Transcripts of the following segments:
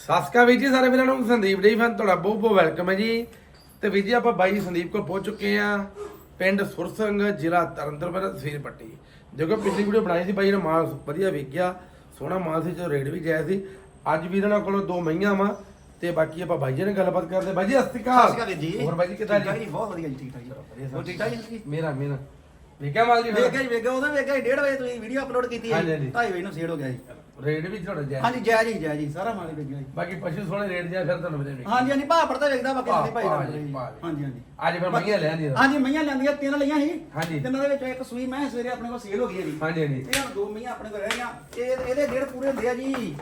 ਸਾਸਕਾ ਵੀਰ ਜੀ ਸਾਰੇ ਵੀਰਾਂ ਨੂੰ ਸੰਦੀਪ ਜੀ ਫਨ ਤੁਹਾਡਾ ਬਹੁਤ ਬਹੁਤ ਵੈਲਕਮ ਹੈ ਜੀ। ਤੇ ਵੀਰ ਜੀ ਆਪਾਂ ਬਾਈ ਸੰਦੀਪ ਕੋਲ ਪਹੁੰਚ ਚੁੱਕੇ ਆ ਪਿੰਡ ਸੁਰਸੰਗ ਜ਼ਿਲ੍ਹਾ ਤਰਨਤਾਰਨ ਤਹਿਸੀਲ ਪੱਟੀ। ਦੇਖੋ ਪਿਛਲੀ ਵੀਡੀਓ ਬਣਾਈ ਸੀ ਬਾਈ ਨੇ ਮਾਲ ਵਧੀਆ ਵਿਕ ਗਿਆ ਸੋਹਣਾ ਮਾਲ ਸੀ ਜੋ ਰੇਟ ਵੀ ਜਾਇਜ਼ ਸੀ। ਅੱਜ ਵੀਰਾਂ ਨਾਲ ਕੋਲੋਂ ਦੋ ਮਈਆਂ ਵਾ ਤੇ ਬਾਕੀ ਆਪਾਂ ਬਾਈ ਜੀ ਨਾਲ ਗੱਲਬਾਤ ਕਰਦੇ ਬਾਈ ਜੀ ਸਤਿ ਸ਼੍ਰੀ ਸਤਿ ਸ਼੍ਰੀ ਅਕਾਲ ਜੀ। ਹੋਰ ਬਾਈ ਜੀ ਕਿਦਾਂ ਜੀ? ਬਹੁਤ ਵਧੀਆ ਜੀ ਠੀਕ ਠਾਕ ਜੀ? ਮੇਰਾ ਮੇਰਾ। ਵਿਕਿਆ ਮਾਲ ਜੀ? ਵੇਖਿਆ ਜੀ ਵੇਖਿਆ ਉਹਦਾ ਵੇਖਿਆ ਜੀ 1:30 ਵਜੇ ਤੁਸੀਂ ਵੀਡੀਓ ਅਪਲੋਡ ਕੀਤੀ ਹੈ ਹਾਂਜੀ, ਹਾਂਜੀ। 2:30 ਵਜੇ ਨੂੰ ਸੇਡ ਹੋ ਗਿਆ ਜੀ। ਰੇਟ ਵੀ ਤੁਹਾਡਾ ਜਾਇਜ਼ ਹਾਂਜੀ ਜੈ ਜੀ ਜੈ ਜੀ ਸਾਰਾ ਮਾਲ ਹੀ ਵੇਖਿਆ ਜੀ। ਬਾਕੀ ਪਸ਼ੂ ਸੋਹਣੇ ਰੇਟ ਜਿਆ ਫਿਰ ਤੁਹਾਨੂੰ ਵਿਕਿਆ ਹਾਂਜੀ ਹਾਂਜੀ ਭਾਅ ਪੜਦਾ ਵੇਖਦਾ ਬਾਕੀ ਭਾਅ, ਸਾਡੇ ਭਾਈ ਭਾਅ ਦਾ ਜੀ, ਭਾਅ ਜੀ। ਹਾਂਜੀ ਹਾਂਜੀ। ਅੱਜ ਫਿਰ ਮਈਆਂ ਲੈ ਆਂਦੀ ਹਾਂਜੀ ਮਈਆਂ ਲੈਂਦੀਆਂ ਤਿੰਨ ਲਈਆਂ ਸੀ। ਹਾਂਜੀ। ਤਿੰਨਾਂ ਦੇ ਵਿੱਚੋਂ ਇੱਕ ਸੂਈ ਮੈਂ ਸਵੇਰੇ ਆਪਣੇ ਕੋਲ ਸੇਲ ਹੋ ਗਈ ਹੈ ਜੀ। ਹਾਂਜੀ ਹਾਂਜੀ। ਇਹ ਹੁਣ ਦੋ ਮਈਆਂ ਆਪਣੇ ਕੋਲ ਰਹਿ ਗਈਆਂ। ਇਹ ਇਹਦੇ ਡੇਢ ਪੂਰੇ ਹੁੰਦੇ ਆ ਜੀ।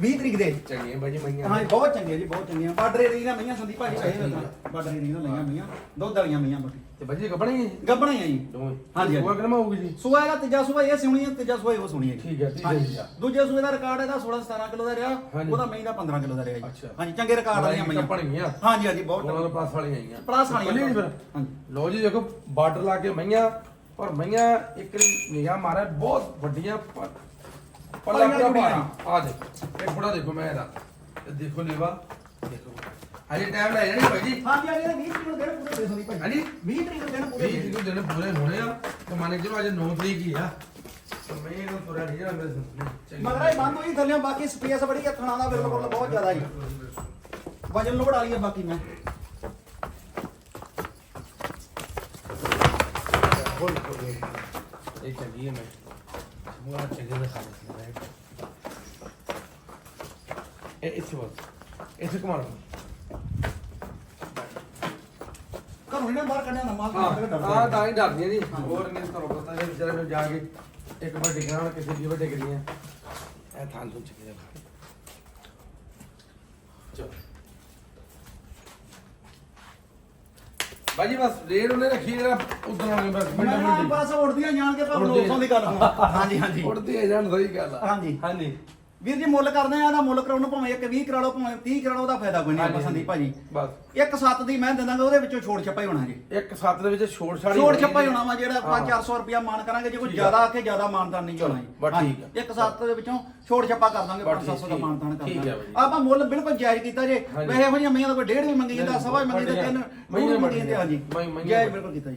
20 ਤਰੀਕ ਦੇ ਚੰਗੀ ਹੈ ਬਾਈ ਜੀ ਮਈਆਂ ਹਾਂਜੀ ਬਹੁਤ ਚੰਗੇ ਜੀ ਬਹੁਤ ਚੰਗੀਆਂ। ਬਾਰਡਰ ਏਰੀਆ ਮਈਆਂ ਸੰਦੀਪ ਭਾਜੀ ਕਹੇ ਬਾਰਡਰ ਏਰੀਆ ਲਈਆਂ ਮਈਆਂ ਦੁੱਧ ਵਾਲੀਆਂ ਮਈਆਂ ਬਾਕੀ ਤੇ ਬਾਈ ਜੀ ਕੱਪੜੇ ਹੀ ਗੱਬਣਾ ਹੀ ਆ ਜੀ। ਦੋਵੇਂ। ਹਾਂਜੀ, ਹਾਂਜੀ। ਉਹ ਕਿੰਨਾ ਹੋਊਗੀ ਜੀ? ਸੂਆ ਇਹਦਾ ਤੀਜਾ ਸੂਆ ਇਹ ਸਿਉਣੀ ਹੈ ਤੀਜਾ ਸੂਆ ਉਹ ਸੁਣੀ ਹੈ ਜੀ। ਠੀਕ ਹੈ, ਤੀਜਾ ਹਾਂਜੀ। ਤੀਜਾ। ਦੂਜੇ ਸੂਏ ਦਾ ਰਿਕਾਰਡ ਇਹਦਾ 16 17 ਕਿਲੋ ਦਾ ਰਿਹਾ। ਉਹਦਾ ਮਹੀਂ ਦਾ 15 ਕਿਲੋ ਦਾ ਰਿਹਾ ਜੀ। ਅੱਛਾ। ਹਾਂਜੀ ਚੰਗੇ ਰਿਕਾਰਡ ਵਾਲੀਆਂ ਮਈਆਂ। ਕੱਪੜੀਆਂ ਹਾਂਜੀ ਹਾਂਜੀ ਬਹੁਤ ਉਹਨਾਂ ਦੇ ਪਾਸ ਵਾਲੀਆਂ ਆਈਆਂ। ਪਲਾਸ ਵਾਲੀਆਂ ਖੁੱਲੀ ਨੀ ਫਿਰ। ਹਾਂਜੀ। ਲੋ ਜੀ ਦੇਖੋ ਬਾਰਡਰ ਲਾ ਕੇ ਮਈਆਂ ਇੱਕ ਨਿਗਾਹ ਮਾਰੇ ਬਹੁਤ ਵੱਡੀਆਂ ਪਲੀਆਂ ਪੂਰਾ ਕੁੜੀਆਂ। ਭਾਰਾ। ਆ ਦੇਖੋ। ਇੱਕ ਬੜਾ ਦੇਖੋ ਮੈਂ ਇਹਦਾ। ਇਹ ਦੇਖੋ ਲੇਵਾ। ਦੇਖੋ। ਹਜੇ ਟਾਈਮ ਲੈ ਜਾਣੀ ਭਾਈ ਜੀ। ਹਾਂਜੀ ਇਹਦੇ 20 ਤਰੀਕ ਨੂੰ ਦਿਨ ਪੂਰੇ ਦੇ ਸੰਦੀ ਭਾਈ। ਹਾਂਜੀ। 20 ਤਰੀਕ ਨੂੰ ਦਿਨ ਪੂਰੇ 20 ਤਰੀਕ ਨੂੰ ਦਿਨ ਪੂਰੇ ਹੋਣੇ ਆ। ਤੇ ਮੰਨ ਕੇ ਚਲੋ ਅੱਜ 9 ਤਰੀਕ ਹੀ ਆ। ਤੇ ਮੈਂ ਇਹਨੂੰ ਤੁਰਿਆ ਨਹੀਂ ਜਾਣਾ ਮੇਰੇ ਮਗਰ ਇਹ ਬੰਦ ਹੋਈ ਥੱਲੇ ਬਾਕੀ ਸਪੇਸ ਬੜੀ ਹੈ ਥਣਾ ਦਾ ਬਿਲਕੁਲ ਬਹੁਤ ਜ਼ਿਆਦਾ ਜੀ। ਵਜਨ ਲੋੜ ਵਾਲੀ ਹੈ ਬਾਕੀ ਮੈਂ। ਇਹ ਚੰਗੀ ਹੈ ਮੈਂ। ਬਾਹਰ ਕੱਢਿਆ ਨਾ ਹਾਂ ਤਾਂ ਹੀ ਜੀ ਹਾਂ। ਹੋਰ ਨਹੀਂ ਤੁਹਾਨੂੰ ਪਤਾ ਹੈ ਵਿਚਾਰੇ ਨੂੰ ਜਾ ਕੇ ਇੱਕ ਵਾਰ ਡਿੱਗਣਾ ਕਿਸੇ ਦੀ ਵੱਡੇ ਇਹ ਥਾਂ ਤੋਂ ਚੱਕੇ ਜਾ ਬਾਜੀ ਬਸ ਰੇਡ ਉਹਨੇ ਰੱਖੀ ਜਿਹੜਾ ਉਦੋਂ ਆਣੇ ਬਸ ਮੈਂ ਨਾ ਬਸ ਉੜਦੀਆਂ ਜਾਣ ਕੇ ਪਰ। ਲੋਕਾਂ ਦੀ ਗੱਲ ਹਾਂਜੀ ਹਾਂਜੀ। ਉੜਦੀ ਹੈ ਜਾਣ ਸਹੀ ਗੱਲ ਆ। ਹਾਂਜੀ। ਹਾਂਜੀ। ਵੀਰ ਜੀ ਮੁੱਲ ਕਰਦੇ ਆ ਇਹਦਾ ਮੁੱਲ ਕਰਾਉਣ ਨੂੰ ਭਾਵੇਂ ਇੱਕ 20 ਕਰਾ ਲਓ ਭਾਵੇਂ 30 ਕਰਾ ਲਓ ਉਹਦਾ ਫਾਇਦਾ ਕੋਈ ਨਹੀਂ ਹਾਂਜੀ, ਭਾਜੀ ਬਸ ਇੱਕ ਸੱਤ ਦੀ ਮੈਂ ਦੇ ਦਾਂਗਾ ਉਹਦੇ ਵਿੱਚੋਂ ਛੋੜ ਛੱਪਾ ਹੀ ਹੋਣਾ ਜੀ ਇੱਕ ਸੱਤ ਦੇ ਵਿੱਚ ਛੋੜ ਛਾੜੀ ਛੋੜ ਛੱਪਾ ਹੀ ਹੋਣਾ ਵਾ ਜਿਹੜਾ ਆਪਾਂ ਹਾਂ। 400 ਰੁਪਿਆ ਮਾਨ ਕਰਾਂਗੇ ਜੇ ਕੋਈ। ਜ਼ਿਆਦਾ ਆਖੇ ਜ਼ਿਆਦਾ ਮਾਨਦਾਨ ਨਹੀਂ ਹੋਣਾ ਜੀ ਬਸ ਹਾਂਜੀ। ਠੀਕ ਆ। ਇੱਕ ਸੱਤ ਦੇ ਵਿੱਚੋਂ ਛੋੜ ਛੱਪਾ ਕਰ ਦਾਂਗੇ ਬਸ 500 ਦਾ ਠੀਕ- ਮਾਨਦਾਨ ਕਰ ਠੀਕ ਆ ਦਾਂਗੇ ਬਾਈ। ਆਪਾਂ ਮੁੱਲ ਬਿਲਕੁਲ ਜਾਇਜ਼ ਕੀਤਾ ਜੇ ਹਾਂਜੀ। ਵੈਸੇ ਇਹੋ ਜਿਹੀਆਂ ਮਈਆਂ ਦਾ ਕੋਈ ਡੇਢ ਵੀ ਮੰਗੀ ਜਾਂਦਾ ਸਵਾ ਵੀ ਮੰਗੀ ਤੇ ਤਿੰਨ ਮਹੀਨੇ ਮਹੀਨੇ ਮੰਗੀ ਜਾਂਦੇ ਹਾਂਜੀ ਮਹੀਨੇ ਜਾਇਜ਼ ਬਿਲਕੁਲ ਕੀਤਾ ਜੀ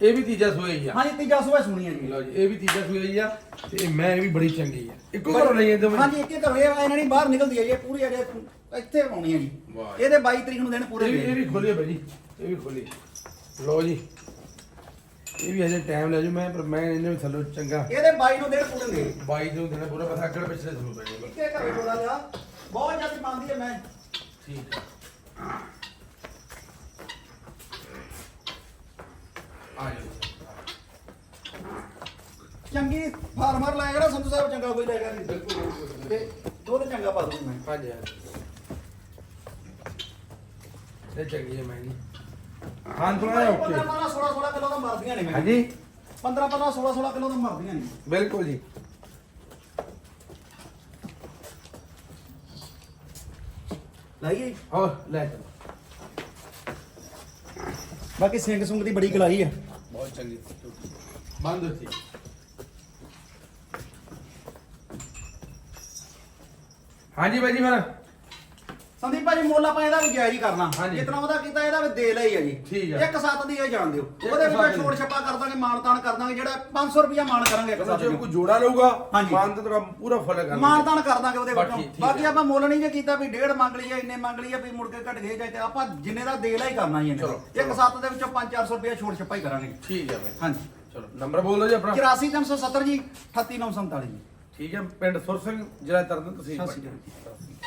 ਇਹ ਵੀ ਤੀਜਾ ਸੋਇਆ ਹੀ ਆ। ਹਾਂਜੀ ਤੀਜਾ ਸਵਾ ਸੁਣੀ ਹੈ ਜੀ। ਲਓ ਜੀ ਇਹ ਵੀ ਤੀਜਾ ਸੋਇਆ ਹੀ ਆ ਤੇ ਮੈਂ ਇਹ ਵੀ ਬੜੀ ਚੰਗੀ ਆ। ਇੱਕੋ ਘਰੋਂ ਲਈ ਇਹਦੇ ਵਿੱਚ ਹਾਂਜੀ ਇੱਕ ਇੱਕ ਹੋਏ ਇਹਨਾਂ ਦੀ ਬਾਹਰ ਨਿਕਲਦੀ ਹੈ ਜੀ ਇਹ ਪੂਰੀ ਅਜੇ ਇੱਥੇ ਆਉਣੀ ਹੈ ਜੀ। ਵਾਹ। ਇਹਦੇ 22 ਤਰੀਕ ਨੂੰ ਦਿਨ ਪੂਰੇ ਇਹ ਵੀ ਹੋਏ ਇਹ ਵੀ ਖੋਲੀ ਭਾਈ ਜੀ ਇਹ ਵੀ ਖੋਲੀ ਲਓ ਜੀ ਇਹ ਵੀ ਹਜੇ ਟਾਈਮ ਲੈ ਜੂ ਮੈਂ ਪਰ ਮੈਂ ਇਹਨੇ ਵੀ ਥੱਲੋਂ ਚੰਗਾ ਇਹਦੇ 22 ਨੂੰ ਦਿਨ ਪੂਰੇ ਹੋਏ ਬਾਈ ਨੂੰ ਦੇਣਾ ਪੂਰਾ ਪਤਾ ਅੱਗੜ ਪਿਛਲੇ ਜ਼ਰੂਰ ਪੈਣੇ ਇੱਕੇ ਘਰੇ ਥੋੜਾ ਜਿਹਾ। ਬਹੁਤ ਜਲਦੀ ਮੰਨਦੀ ਹੈ ਮੈਂ। ਠੀਕ ਆ ਆ ਜਾਓ ਚੰਗੀ ਫਾਰਮਰ ਲਾਇਆ ਜਿਹੜਾ ਸੰਧੂ ਸਾਹਿਬ ਚੰਗਾ ਕੋਈ ਲਾਇਆ ਨਹੀਂ। ਬਿਲਕੁਲ ਤੇ ਦੁੱਧ ਚੰਗਾ ਪਾ ਦੂੰ ਮੈਂ। ਹਾਂਜੀ ਹਾਂਜੀ। ਇਹ ਚੰਗੀ ਹੈ ਮੈਂ ਜੀ ਹਾਂ ਥੋੜਾ ਜਿਹਾ 15 ਓਕੇ 16 16 ਕਿਲੋ ਦਾ ਮਰਦੀਆਂ ਨੇ ਮੈਂ ਹਾਂਜੀ। 15 15 16 16 ਕਿਲੋ ਦਾ ਮਰਦੀਆਂ ਨੇ। ਬਿਲਕੁਲ ਜੀ। ਲਾਈਏ? ਹੋਰ ਲੈ ਚਲੋ। ਬਾਕੀ ਸਿੰਘ ਸੁੰਗ ਦੀ ਬੜੀ ਕਲਾਈ ਹੈ ਬਹੁਤ ਚੰਗੀ। ਬੰਦ ਹੋਤੀ। ਹਾਂਜੀ ਬਾਈ ਜੀ ਫਿਰ। ਸੰਦੀਪ ਭਾਜੀ ਮੁੱਲ ਆਪਾਂ ਇਹਦਾ ਵੀ ਜਾਇਜ਼ ਹੀ ਕਰਨਾ। ਹਾਂਜੀ। ਜਿਤਨਾ ਉਹਦਾ ਕੀਤਾ ਇਹਦਾ ਵੀ ਦੇ ਲਈ ਹੈ ਜੀ। ਠੀਕ। ਇੱਕ ਸੱਤ ਦੀ ਇਹ ਜਾਣ ਦਿਓ। ਉਹਦੇ ਸੱਤ ਵਿੱਚ ਦੀ। ਛੋੜ ਛੱਪਾ ਕਰ ਦਾਂਗੇ ਮਾਨ ਤਾਨ ਕਰ ਦਾਂਗੇ ਜਿਹੜਾ 500 ਰੁਪਿਆ ਮਾਨ ਕਰਾਂਗੇ ਇੱਕ ਸੱਤ ਜੇ ਨੂੰ ਕੋਈ ਜੋੜਾ ਲਊਗਾ ਹਾਂਜੀ। ਮਾਨ ਤੇ ਤੁਹਾਡਾ ਪੂਰਾ ਫੁੱਲ ਕਰਨਾ ਮਾਨ ਤਾਨ ਕਰ ਦਾਂਗੇ ਉਹਦੇ ਬਾਕੀ ਵਿੱਚੋਂ। ਬਾਕੀ। ਆਪਾਂ ਮੁੱਲ ਨਹੀਂ ਜੇ ਕੀਤਾ ਵੀ ਡੇਢ ਮੰਗ ਲਈਏ ਇੰਨੇ ਮੰਗ ਲਈਏ ਵੀ ਮੁੜ ਕੇ ਘਟ ਗਏ ਜਾਏ ਤੇ ਆਪਾਂ ਜਿੰਨੇ ਦਾ ਦੇ ਲਾ ਹੀ ਕਰਨਾ ਜੀ ਇਹਨੇ। ਚਲੋ, ਇੱਕ। ਸੱਤ ਦੇ ਵਿੱਚੋਂ 5-400 ਰੁਪਿਆ ਛੋੜ ਛੱਪਾ ਹੀ ਕਰਾਂਗੇ। ਠੀਕ ਹੈ ਬਾਈ। ਹਾਂਜੀ। ਚਲੋ ਨੰਬਰ ਬੋਲ ਦਿਓ ਜੀ ਆਪਣਾ। 84370 ਜੀ 38947 ਜੀ। ਠੀਕ ਹੈ ਪਿੰਡ ਸੁਰ ਸਿੰਘ ਜ਼ਿਲ੍ਹਾ ਤਰਨਤਾਰਨ ਤਹਿਸੀਲ ਸਤਿ ਸ਼੍ਰੀ।